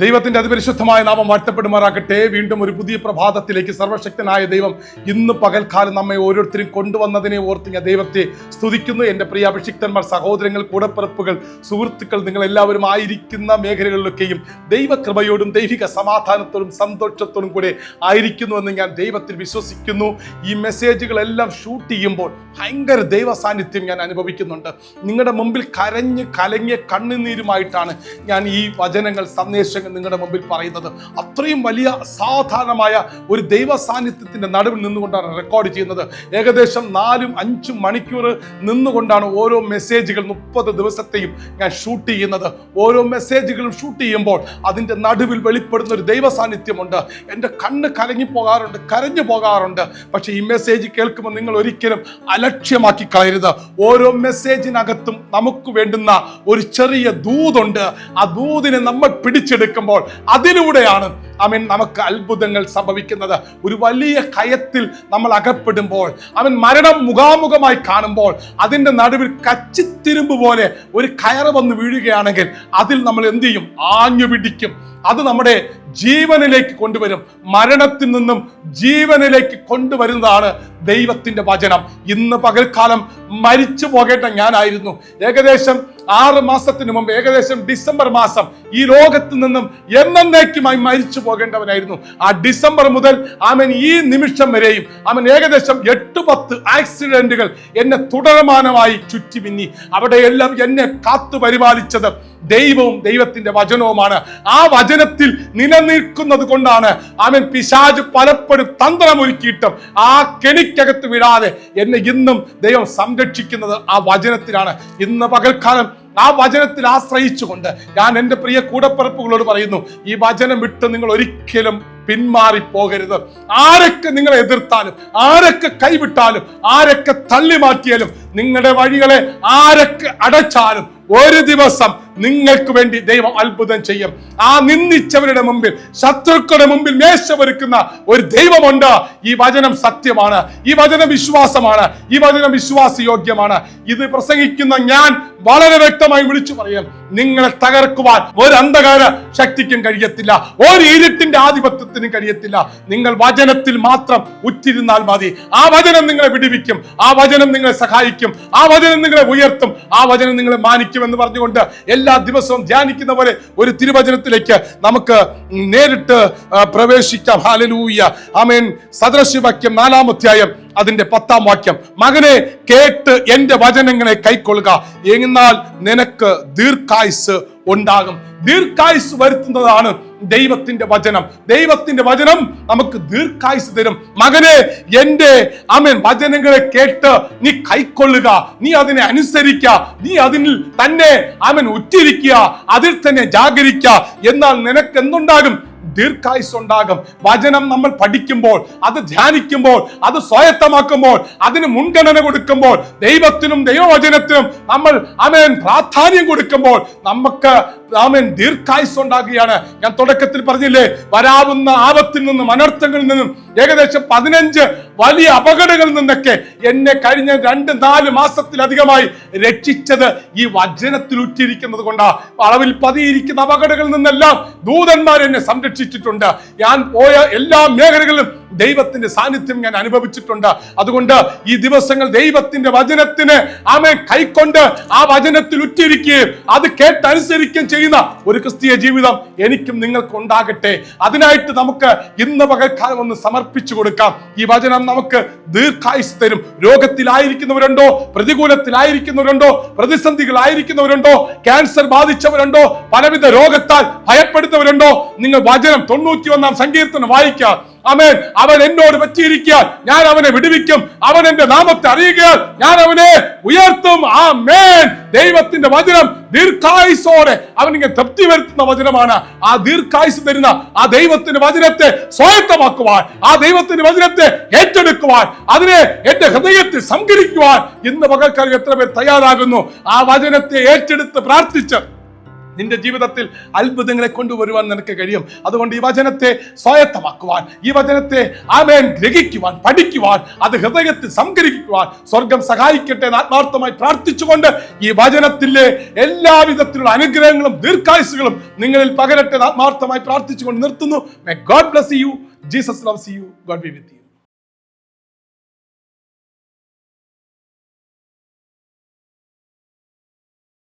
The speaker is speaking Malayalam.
ദൈവത്തിന്റെ അതിപരിശുദ്ധമായ നാമം വാഴ്ത്തപ്പെടുമാറാകട്ടെ. വീണ്ടും ഒരു പുതിയ പ്രഭാതത്തിലേക്ക് സർവശക്തനായ ദൈവം ഇന്ന് പകൽക്കാലം നമ്മെ ഓരോരുത്തരും കൊണ്ടുവന്നതിനെ ഓർത്ത് ഞാൻ ദൈവത്തെ സ്തുതിക്കുന്നു. എന്റെ പ്രിയ അഭിഷിക്തന്മാർ സഹോദരങ്ങൾ കൂടപ്പിറപ്പുകൾ സുഹൃത്തുക്കൾ നിങ്ങൾ എല്ലാവരും ആയിരിക്കുന്ന മേഖലകളിലൊക്കെയും ദൈവകൃപയോടും ദൈവിക സമാധാനത്തോടും സന്തോഷത്തോടും കൂടെ ആയിരിക്കുന്നുവെന്ന് ഞാൻ ദൈവത്തിൽ വിശ്വസിക്കുന്നു. ഈ മെസ്സേജുകളെല്ലാം ഷൂട്ട് ചെയ്യുമ്പോൾ ഭയങ്കര ദൈവ സാന്നിധ്യം ഞാൻ അനുഭവിക്കുന്നുണ്ട്. നിങ്ങളുടെ മുമ്പിൽ കരഞ്ഞ് കലങ്ങിയ കണ്ണുനീരുമായിട്ടാണ് ഞാൻ ഈ വചനങ്ങൾ സന്ദേശങ്ങൾ നിങ്ങളുടെ മുമ്പിൽ പറയുന്നത് അത്രയും വലിയ സാധാരണമായ ഒരു ദൈവ സാന്നിധ്യത്തിന്റെ നടുവിൽ നിന്നുകൊണ്ടാണ് റെക്കോർഡ് ചെയ്യുന്നത്. ഏകദേശം നാലും അഞ്ചും മണിക്കൂർ നിന്നുകൊണ്ടാണ് ഓരോ മെസ്സേജുകൾ മുപ്പത് ദിവസത്തെയും ഞാൻ ഷൂട്ട് ചെയ്യുന്നത്. ഓരോ മെസ്സേജുകളും ഷൂട്ട് ചെയ്യുമ്പോൾ അതിന്റെ നടുവിൽ വെളിപ്പെടുന്ന ഒരു ദൈവ സാന്നിധ്യമുണ്ട് എന്റെ കണ്ണ് കലങ്ങി പോകാറുണ്ട് കരഞ്ഞു പോകാറുണ്ട്. പക്ഷേ ഈ മെസ്സേജ് കേൾക്കുമ്പോൾ നിങ്ങൾ ഒരിക്കലും അലക്ഷ്യമാക്കി കളയരുത്. ഓരോ മെസ്സേജിനകത്തും നമുക്ക് വേണ്ടുന്ന ഒരു ചെറിയ ദൂതുണ്ട്. ആ ദൂതിനെ നമ്മൾ പിടിച്ചെടുക്കുമ്പോൾ അതിലൂടെയാണ് അവൻ നമുക്ക് അത്ഭുതങ്ങൾ സംഭവിക്കുന്നത്. ഒരു വലിയ കയത്തിൽ നമ്മൾ അകപ്പെടുമ്പോൾ അവൻ മരണം മുഖാമുഖമായി കാണുമ്പോൾ അതിന്റെ നടുവിൽ കച്ചിത്തിരുമ്പ് പോലെ ഒരു കയറ് വന്ന് വീഴുകയാണെങ്കിൽ അതിൽ നമ്മൾ എന്ത് ചെയ്യും? ആഞ്ഞു പിടിക്കും. അത് നമ്മുടെ ജീവനിലേക്ക് കൊണ്ടുവരും. മരണത്തിൽ നിന്നും ജീവനിലേക്ക് കൊണ്ടുവരുന്നതാണ് ദൈവത്തിന്റെ വചനം. ഇന്ന് പകൽക്കാലം മരിച്ചു പോകേണ്ട ഞാനായിരുന്നു. ഏകദേശം ആറ് മാസത്തിന് മുമ്പ് ഏകദേശം ഡിസംബർ മാസം ഈ ലോകത്ത് നിന്നും എന്നേക്കുമായി മരിച്ചു പോകേണ്ടവനായിരുന്നു. ആ ഡിസംബർ മുതൽ അവൻ ഈ നിമിഷം വരെയും അവൻ ഏകദേശം എട്ട് പത്ത് ആക്സിഡന്റുകൾ എന്നെ തുടർമാനമായി ചുറ്റിമിന്നി. അവിടെയെല്ലാം എന്നെ കാത്തു പരിപാലിച്ചത് ദൈവവും ദൈവത്തിന്റെ വചനവുമാണ്. ആ വചനത്തിൽ നിലനിൽക്കുന്നത് കൊണ്ടാണ് അവൻ പിശാജ് പലപ്പോഴും തന്ത്രമൊരുക്കിയിട്ടും ആ കെണിക്കകത്ത് വിടാതെ എന്നെ ഇന്നും ദൈവം സംരക്ഷിക്കുന്നത് ആ വചനത്തിലാണ്. ഇന്ന് പകൽക്കാലം ആ വചനത്തിൽ ആശ്രയിച്ചുകൊണ്ട് ഞാൻ എന്റെ പ്രിയ കൂടപ്പിറപ്പുകളോട് പറയുന്നു ഈ വചനം വിട്ട് നിങ്ങൾ ഒരിക്കലും പിന്മാറിപ്പോകരുത്. ആരൊക്കെ നിങ്ങളെ എതിർത്താലും ആരൊക്കെ കൈവിട്ടാലും ആരൊക്കെ തള്ളി മാറ്റിയാലും നിങ്ങളുടെ വഴികളെ ആരൊക്കെ അടച്ചാലും ഒരു ദിവസം നിങ്ങൾക്ക് വേണ്ടി ദൈവം അത്ഭുതം ചെയ്യും. ആ നിന്ദിച്ചവരുടെ മുമ്പിൽ ശത്രുക്കളുടെ മുമ്പിൽ മേശ ഒരുക്കുന്ന ഒരു ദൈവമുണ്ട്. ഈ വചനം സത്യമാണ്. ഈ വചനം വിശ്വാസമാണ്. ഈ വചനം വിശ്വാസയോഗ്യമാണ്. ഇത് പ്രസംഗിക്കുന്ന ഞാൻ വളരെ വ്യക്തമായി വിളിച്ചു പറയാം നിങ്ങളെ തകർക്കുവാൻ ഒരു അന്ധകാര ശക്തിക്കും കഴിയത്തില്ല ഒരു ഇരുട്ടിന്റെ ആധിപത്യത്തിനും കഴിയത്തില്ല. നിങ്ങൾ വചനത്തിൽ മാത്രം ഉറ്റിരുന്നാൽ മതി. ആ വചനം നിങ്ങളെ വിടിവിക്കും ആ വചനം നിങ്ങളെ സഹായിക്കും ആ വചനം നിങ്ങളെ ഉയർത്തും ആ വചനം നിങ്ങളെ മാനിക്കും എന്ന് പറഞ്ഞുകൊണ്ട് എല്ലാ ദിവസവും ധ്യാനിക്കുന്ന പോലെ ഒരു തിരുവചനത്തിലേക്ക് നമുക്ക് നേരിട്ട് പ്രവേശിക്കാം. Hallelujah amen. സദൃശവാക്യം നാലാമധ്യായം അതിന്റെ പത്താം വാക്യം മകനെ കേട്ട് എന്റെ വചനങ്ങളെ കൈക്കൊള്ളുക. എന്നാൽ നിനക്ക് ദീർഘായുസ് ഉണ്ടാകും. ദീർഘായുസ് വരുത്തുന്നതാണ് ദൈവത്തിന്റെ വചനം. ദൈവത്തിന്റെ വചനം നമുക്ക് ദീർഘായുസ് തരും. മകനെ എന്റെ അമൻ വചനങ്ങളെ കേട്ട് നീ കൈക്കൊള്ളുക. നീ അതിനെ അനുസരിക്കുക. നീ അതിൽ തന്നെ അമൻ ഉറ്റിരിക്കുക. അതിൽ തന്നെ ജാഗരിക്കുക. എന്നാൽ നിനക്ക് എന്തുണ്ടാകും? ദീർഘായുസ് ഉണ്ടാകും വചനം നമ്മൾ പഠിക്കുമ്പോൾ അത് ധ്യാനിക്കുമ്പോൾ അത് സ്വായത്തമാക്കുമ്പോൾ അതിന് മുൻഗണന കൊടുക്കുമ്പോൾ ദൈവത്തിനും ദൈവവചനത്തിനും നമ്മൾ അമേൻ പ്രാധാന്യം കൊടുക്കുമ്പോൾ നമുക്ക് ആമേൻ ദീർഘായുസ് ഉണ്ടാകുകയാണ് ഞാൻ തുടക്കത്തിൽ പറഞ്ഞില്ലേ വരാവുന്ന ആപത്തിൽ നിന്നും അനർത്ഥങ്ങളിൽ നിന്നും ഏകദേശം പതിനഞ്ച് വലിയ അപകടങ്ങളിൽ നിന്നൊക്കെ എന്നെ കഴിഞ്ഞ രണ്ട് നാല് മാസത്തിലധികമായി രക്ഷിച്ചത് ഈ വചനത്തിൽ ഉറ്റിരിക്കുന്നത് കൊണ്ടാ. അളവിൽ പതിയിരിക്കുന്ന അപകടങ്ങളിൽ നിന്നെല്ലാം ദൂതന്മാർ എന്നെ സംരക്ഷിച്ചിട്ടുണ്ട്. ഞാൻ പോയ എല്ലാ മേഖലകളിലും ദൈവത്തിന്റെ സാന്നിധ്യം ഞാൻ അനുഭവിച്ചിട്ടുണ്ട്. അതുകൊണ്ട് ഈ ദിവസങ്ങൾ ദൈവത്തിന്റെ വചനത്തിന് ആമെ കൈക്കൊണ്ട് ആ വചനത്തിൽ ഉറ്റിരിക്കുകയും അത് കേട്ടനുസരിക്കുകയും ചെയ്യുന്ന ഒരു ക്രിസ്തീയ ജീവിതം എനിക്കും നിങ്ങൾക്ക് ഉണ്ടാകട്ടെ. അതിനായിട്ട് നമുക്ക് ഇന്ന് പകൽക്കാലം ഒന്ന് സമർപ്പിച്ചു കൊടുക്കാം. ഈ വചനം നമുക്ക് ദീർഘായുസ് തരും. രോഗത്തിലായിരിക്കുന്നവരുണ്ടോ? പ്രതികൂലത്തിലായിരിക്കുന്നവരുണ്ടോ? പ്രതിസന്ധികളായിരിക്കുന്നവരുണ്ടോ? ക്യാൻസർ ബാധിച്ചവരുണ്ടോ? പലവിധ രോഗത്താൽ ഭയപ്പെടുന്നവരുണ്ടോ? നിങ്ങൾ വചനം തൊണ്ണൂറ്റി ഒന്നാം സങ്കീർത്തനം വായിക്കുക. അമേൻ. അവൻ എന്നോട് പറ്റിയിരിക്കാൻ ഞാൻ അവനെ വിടുവിക്കും. അവൻ എന്റെ നാമത്തെ അറിയുകയാൽ ഞാൻ അവനെ ഉയർത്തും. ആ മേൻ ദൈവത്തിന്റെ വചനം ദീർഘായുസോടെ അവൻ ഇങ്ങനെ തൃപ്തി വരുത്തുന്ന വചനമാണ്. ആ ദീർഘായുസ് തരുന്ന ആ ദൈവത്തിന്റെ വചനത്തെ സ്വായത്തമാക്കുവാൻ ആ ദൈവത്തിന്റെ വചനത്തെ ഏറ്റെടുക്കുവാൻ അതിനെ എന്റെ ഹൃദയത്തിൽ സംഘടിക്കുവാൻ ഇന്ന് പകൽക്കാലം എത്ര പേർ തയ്യാറാകുന്നു? ആ വചനത്തെ ഏറ്റെടുത്ത് പ്രാർത്ഥിച്ച് നിന്റെ ജീവിതത്തിൽ അത്ഭുതങ്ങളെ കൊണ്ടുവരുവാൻ നിനക്ക് കഴിയും. അതുകൊണ്ട് ഈ വചനത്തെ സ്വായത്തമാക്കുവാൻ ഈ വചനത്തെ ആമേൻ ഗ്രഹിക്കുവാൻ പഠിക്കുവാൻ അത് ഹൃദയത്തിൽ സംഗ്രഹിക്കുവാൻ സ്വർഗം സഹായിക്കട്ടെ എന്ന് ആത്മാർത്ഥമായി പ്രാർത്ഥിച്ചുകൊണ്ട് ഈ വചനത്തിലെ എല്ലാവിധത്തിലുള്ള അനുഗ്രഹങ്ങളും ദീർഘായുസുകളും നിങ്ങളിൽ പകരട്ടെ എന്ന് ആത്മാർത്ഥമായി പ്രാർത്ഥിച്ചുകൊണ്ട് നിർത്തുന്നു. May God bless you Jesus loves you God be with you